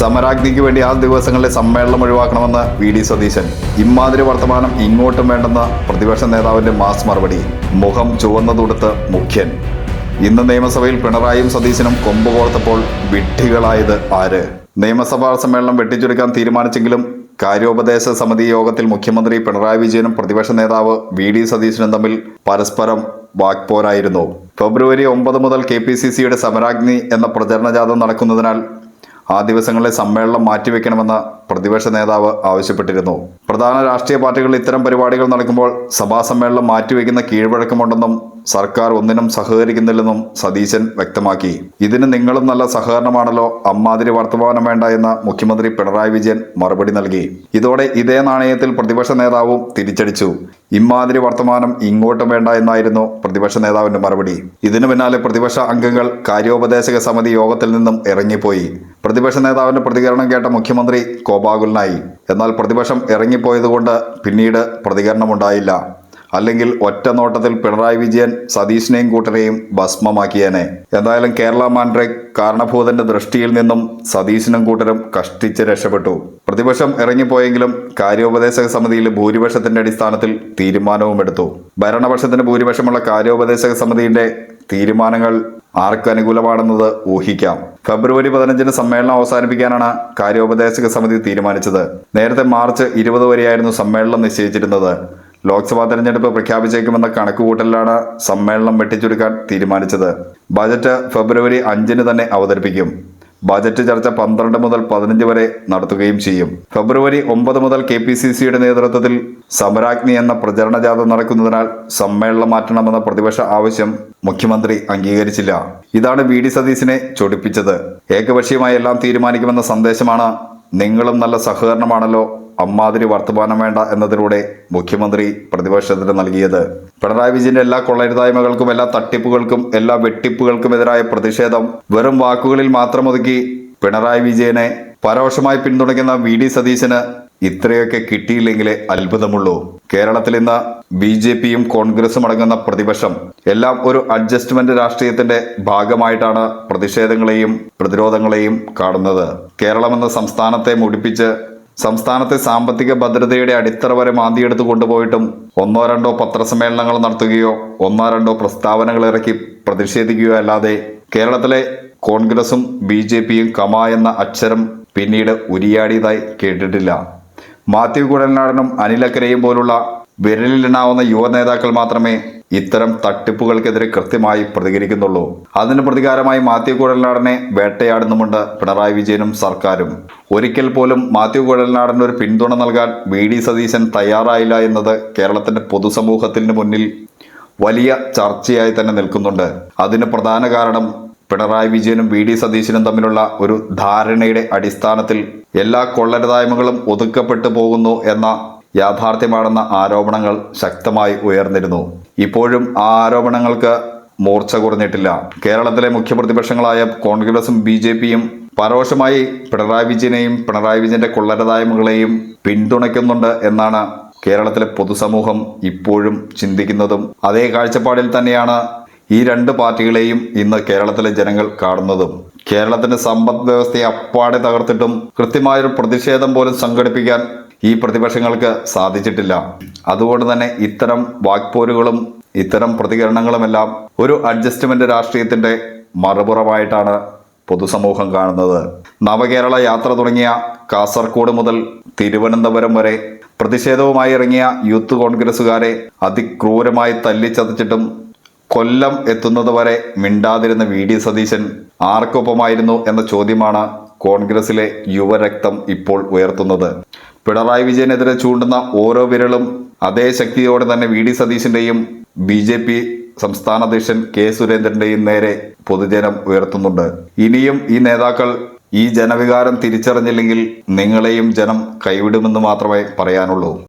സമരാഗ്നിക്ക് വേണ്ടി ആ ദിവസങ്ങളിലെ സമ്മേളനം ഒഴിവാക്കണമെന്ന് വി ഡി സതീശൻ. ഇമാതിരി വർത്തമാനം ഇങ്ങോട്ടും വേണ്ടെന്ന പ്രതിപക്ഷ നേതാവിന്റെ മാസ് മറുപടി. മുഖം ചുവന്നതുടുത്ത് മുഖ്യൻ. ഇന്ന് നിയമസഭയിൽ പിണറായിയും സതീശനും കൊമ്പ് കോർത്തപ്പോൾ വിഡ്ഢികളായത് ആര്? നിയമസഭാ സമ്മേളനം വെട്ടിച്ചുരുക്കാൻ തീരുമാനിച്ചെങ്കിലും കാര്യോപദേശ സമിതി യോഗത്തിൽ മുഖ്യമന്ത്രി പിണറായി വിജയനും പ്രതിപക്ഷ നേതാവ് വി ഡി സതീശനും തമ്മിൽ പരസ്പരം വാക്പോരായിരുന്നു. ഫെബ്രുവരി ഒമ്പത് മുതൽ കെ പി സി സിയുടെ സമരാഗ്നി എന്ന പ്രചരണ നടക്കുന്നതിനാൽ ആ ദിവസങ്ങളിലെ സമ്മേളനം മാറ്റിവെക്കണമെന്ന് പ്രതിപക്ഷ നേതാവ് ആവശ്യപ്പെട്ടിരുന്നു. പ്രധാന രാഷ്ട്രീയ പാർട്ടികൾ ഇത്തരം പരിപാടികൾ നടക്കുമ്പോൾ സഭാ സമ്മേളനം മാറ്റിവെക്കുന്ന കീഴ്വഴക്കമുണ്ടെന്നും സർക്കാർ ഒന്നിനും സഹകരിക്കുന്നില്ലെന്നും സതീശൻ വ്യക്തമാക്കി. ഇതിന് നിങ്ങളും നല്ല സഹകരണമാണല്ലോ അമ്മാതിരി വർത്തമാനം വേണ്ട എന്ന് മുഖ്യമന്ത്രി പിണറായി വിജയൻ മറുപടി നൽകി. ഇതോടെ ഇതേ നാണയത്തിൽ പ്രതിപക്ഷ നേതാവും തിരിച്ചടിച്ചു. ഇമ്മാതിരി വർത്തമാനം ഇങ്ങോട്ടും വേണ്ട എന്നായിരുന്നു പ്രതിപക്ഷ നേതാവിന്റെ മറുപടി. ഇതിനു പിന്നാലെ പ്രതിപക്ഷ അംഗങ്ങൾ കാര്യോപദേശക സമിതി യോഗത്തിൽ നിന്നും ഇറങ്ങിപ്പോയി. പ്രതിപക്ഷ നേതാവിന്റെ പ്രതികരണം കേട്ട മുഖ്യമന്ത്രി കോപാകുലനായി. എന്നാൽ പ്രതിപക്ഷം ഇറങ്ങിപ്പോയതുകൊണ്ട് പിന്നീട് പ്രതികരണമുണ്ടായില്ല. അല്ലെങ്കിൽ ഒറ്റ നോട്ടത്തിൽ പിണറായി വിജയൻ സതീഷിനെയും കൂട്ടരെയും ഭസ്മമാക്കിയേനെ. എന്തായാലും കേരള മാൻഡ്രേക്ക് കാരണഭൂതന്റെ ദൃഷ്ടിയിൽ നിന്നും സതീശനും കൂട്ടരും കഷ്ടിച്ച് രക്ഷപ്പെട്ടു. പ്രതിപക്ഷം ഇറങ്ങിപ്പോയെങ്കിലും കാര്യോപദേശക സമിതിയിൽ ഭൂരിപക്ഷത്തിന്റെ അടിസ്ഥാനത്തിൽ തീരുമാനവും എടുത്തു. ഭരണപക്ഷത്തിന് ഭൂരിപക്ഷമുള്ള കാര്യോപദേശക സമിതിയുടെ തീരുമാനങ്ങൾ ആർക്ക് അനുകൂലമാണെന്നത് ഊഹിക്കാം. ഫെബ്രുവരി പതിനഞ്ചിന് സമ്മേളനം അവസാനിപ്പിക്കാനാണ് കാര്യോപദേശക സമിതി തീരുമാനിച്ചത്. നേരത്തെ മാർച്ച് ഇരുപത് വരെയായിരുന്നു സമ്മേളനം നിശ്ചയിച്ചിരുന്നത്. ലോക്സഭാ തെരഞ്ഞെടുപ്പ് പ്രഖ്യാപിച്ചേക്കുമെന്ന കണക്കുകൂട്ടലിലാണ് സമ്മേളനം വെട്ടിച്ചുരുക്കാൻ തീരുമാനിച്ചത്. ബജറ്റ് ഫെബ്രുവരി അഞ്ചിന് തന്നെ അവതരിപ്പിക്കും. ബജറ്റ് ചർച്ച പന്ത്രണ്ട് മുതൽ പതിനഞ്ച് വരെ നടത്തുകയും ചെയ്യും. ഫെബ്രുവരി ഒമ്പത് മുതൽ കെ പി സി സിയുടെ നേതൃത്വത്തിൽ സമരാഗ്നി എന്ന പ്രചരണ ജാഥ നടക്കുന്നതിനാൽ സമ്മേളനം മാറ്റണമെന്ന പ്രതിപക്ഷ ആവശ്യം മുഖ്യമന്ത്രി അംഗീകരിച്ചില്ല. ഇതാണ് വി ഡി സതീശിനെ ചൊടിപ്പിച്ചത്. ഏകപക്ഷീയമായി എല്ലാം തീരുമാനിക്കുമെന്ന സന്ദേശമാണ് നിങ്ങളും നല്ല സഹകരണമാണല്ലോ അമ്മാതിരി വർത്തമാനം വേണ്ട എന്നതിലൂടെ മുഖ്യമന്ത്രി പ്രതിപക്ഷത്തിന് നൽകിയത്. പിണറായി വിജയന്റെ എല്ലാ കൊള്ളരുതായ്മകൾക്കും എല്ലാ തട്ടിപ്പുകൾക്കും എല്ലാ വെട്ടിപ്പുകൾക്കും വെട്ടിപ്പുകൾക്കുമെതിരായ പ്രതിഷേധം വെറും വാക്കുകളിൽ മാത്രം ഒതുക്കി പിണറായി വിജയനെ പരോക്ഷമായി പിന്തുണയ്ക്കുന്ന വി ഡി സതീശന് ഇത്രയൊക്കെ കിട്ടിയില്ലെങ്കിലേ അത്ഭുതമുള്ളൂ. കേരളത്തിൽ ഇന്ന് ബി ജെ പിയും കോൺഗ്രസും അടങ്ങുന്ന പ്രതിപക്ഷം എല്ലാം ഒരു അഡ്ജസ്റ്റ്മെന്റ് രാഷ്ട്രീയത്തിന്റെ ഭാഗമായിട്ടാണ് പ്രതിഷേധങ്ങളെയും പ്രതിരോധങ്ങളെയും കാണുന്നത്. കേരളം എന്ന സംസ്ഥാനത്തെ മുടിപ്പിച്ച് സംസ്ഥാനത്തെ സാമ്പത്തിക ഭദ്രതയുടെ അടിത്തറ വരെ മാന്തിയെടുത്ത് കൊണ്ടുപോയിട്ടും ഒന്നോ രണ്ടോ പത്രസമ്മേളനങ്ങൾ നടത്തുകയോ ഒന്നോ രണ്ടോ പ്രസ്താവനകൾ ഇറക്കി പ്രതിഷേധിക്കുകയോ അല്ലാതെ കേരളത്തിലെ കോൺഗ്രസും ബി ജെ പിയും കമ എന്ന അക്ഷരം പിന്നീട് ഉരിയാടിയതായി കേട്ടിട്ടില്ല. മാത്യു കുഴൽനാടനും അനിലക്കരയും പോലുള്ള വിരലിലെണ്ണാവുന്ന യുവ നേതാക്കൾ മാത്രമേ ഇത്തരം തട്ടിപ്പുകൾക്കെതിരെ കൃത്യമായി പ്രതികരിക്കുന്നുള്ളൂ. അതിന് പ്രതികാരമായി മാത്യു കുഴൽനാടനെ വേട്ടയാടുന്നുമുണ്ട് പിണറായി വിജയനും സർക്കാരും. ഒരിക്കൽ പോലും മാത്യു കുഴൽനാടന് ഒരു പിന്തുണ നൽകാൻ വി ഡി സതീശൻ തയ്യാറായില്ല എന്നത് കേരളത്തിന്റെ പൊതുസമൂഹത്തിന് മുന്നിൽ വലിയ ചർച്ചയായി തന്നെ നിൽക്കുന്നുണ്ട്. അതിന് പ്രധാന കാരണം പിണറായി വിജയനും വി ഡി സതീശനും തമ്മിലുള്ള ഒരു ധാരണയുടെ അടിസ്ഥാനത്തിൽ എല്ലാ കൊള്ളരുതായ്മകളും ഒതുക്കപ്പെട്ടു പോകുന്നു എന്ന യാഥാർത്ഥ്യമാണെന്ന ആരോപണങ്ങൾ ശക്തമായി ഉയർന്നിരുന്നു. ഇപ്പോഴും ആ ആരോപണങ്ങൾക്ക് മൂർച്ച കുറഞ്ഞിട്ടില്ല. കേരളത്തിലെ മുഖ്യപ്രതിപക്ഷങ്ങളായ കോൺഗ്രസും ബി ജെ പിയും പരോക്ഷമായി പിണറായി വിജയനെയും പിണറായി വിജയന്റെ കൊള്ളരതായ്മകളെയും പിന്തുണയ്ക്കുന്നുണ്ട് എന്നാണ് കേരളത്തിലെ പൊതുസമൂഹം ഇപ്പോഴും ചിന്തിക്കുന്നതും. അതേ കാഴ്ചപ്പാടിൽ തന്നെയാണ് ഈ രണ്ട് പാർട്ടികളെയും ഇന്ന് കേരളത്തിലെ ജനങ്ങൾ കാണുന്നതും. കേരളത്തിന്റെ സമ്പദ് വ്യവസ്ഥയെ അപ്പാടെ തകർത്തിട്ടും കൃത്യമായൊരു പ്രതിഷേധം പോലും സംഘടിപ്പിക്കാൻ ഈ പ്രതിപക്ഷങ്ങൾക്ക് സാധിച്ചിട്ടില്ല. അതുകൊണ്ട് തന്നെ ഇത്തരം വാക്പോരുകളും ഇത്തരം പ്രതികരണങ്ങളുമെല്ലാം ഒരു അഡ്ജസ്റ്റ്മെന്റ് രാഷ്ട്രീയത്തിന്റെ മറുപുറമായിട്ടാണ് പൊതുസമൂഹം കാണുന്നത്. നവകേരള യാത്ര തുടങ്ങിയ കാസർഗോഡ് മുതൽ തിരുവനന്തപുരം വരെ പ്രതിഷേധവുമായി ഇറങ്ങിയ യൂത്ത് കോൺഗ്രസുകാരെ അതിക്രൂരമായി തല്ലിച്ചതച്ചിട്ടും കൊല്ലം എത്തുന്നത് വരെ മിണ്ടാതിരുന്ന വി. ഡി. സതീശൻ ആർക്കൊപ്പമായിരുന്നു എന്ന ചോദ്യമാണ് കോൺഗ്രസിലെ യുവരക്തം ഇപ്പോൾ ഉയർത്തുന്നത്. പിണറായി വിജയനെതിരെ ചൂണ്ടുന്ന ഓരോ വിരലും അതേ ശക്തിയോടെ തന്നെ വി ഡി സതീശന്റെയും ബി ജെ പി സംസ്ഥാന അധ്യക്ഷൻ കെ സുരേന്ദ്രന്റെയും നേരെ പൊതുജനം ഉയർത്തുന്നുണ്ട്. ഇനിയും ഈ നേതാക്കൾ ഈ ജനവികാരം തിരിച്ചറിഞ്ഞില്ലെങ്കിൽ നിങ്ങളെയും ജനം കൈവിടുമെന്ന് മാത്രമേ പറയാനുള്ളൂ.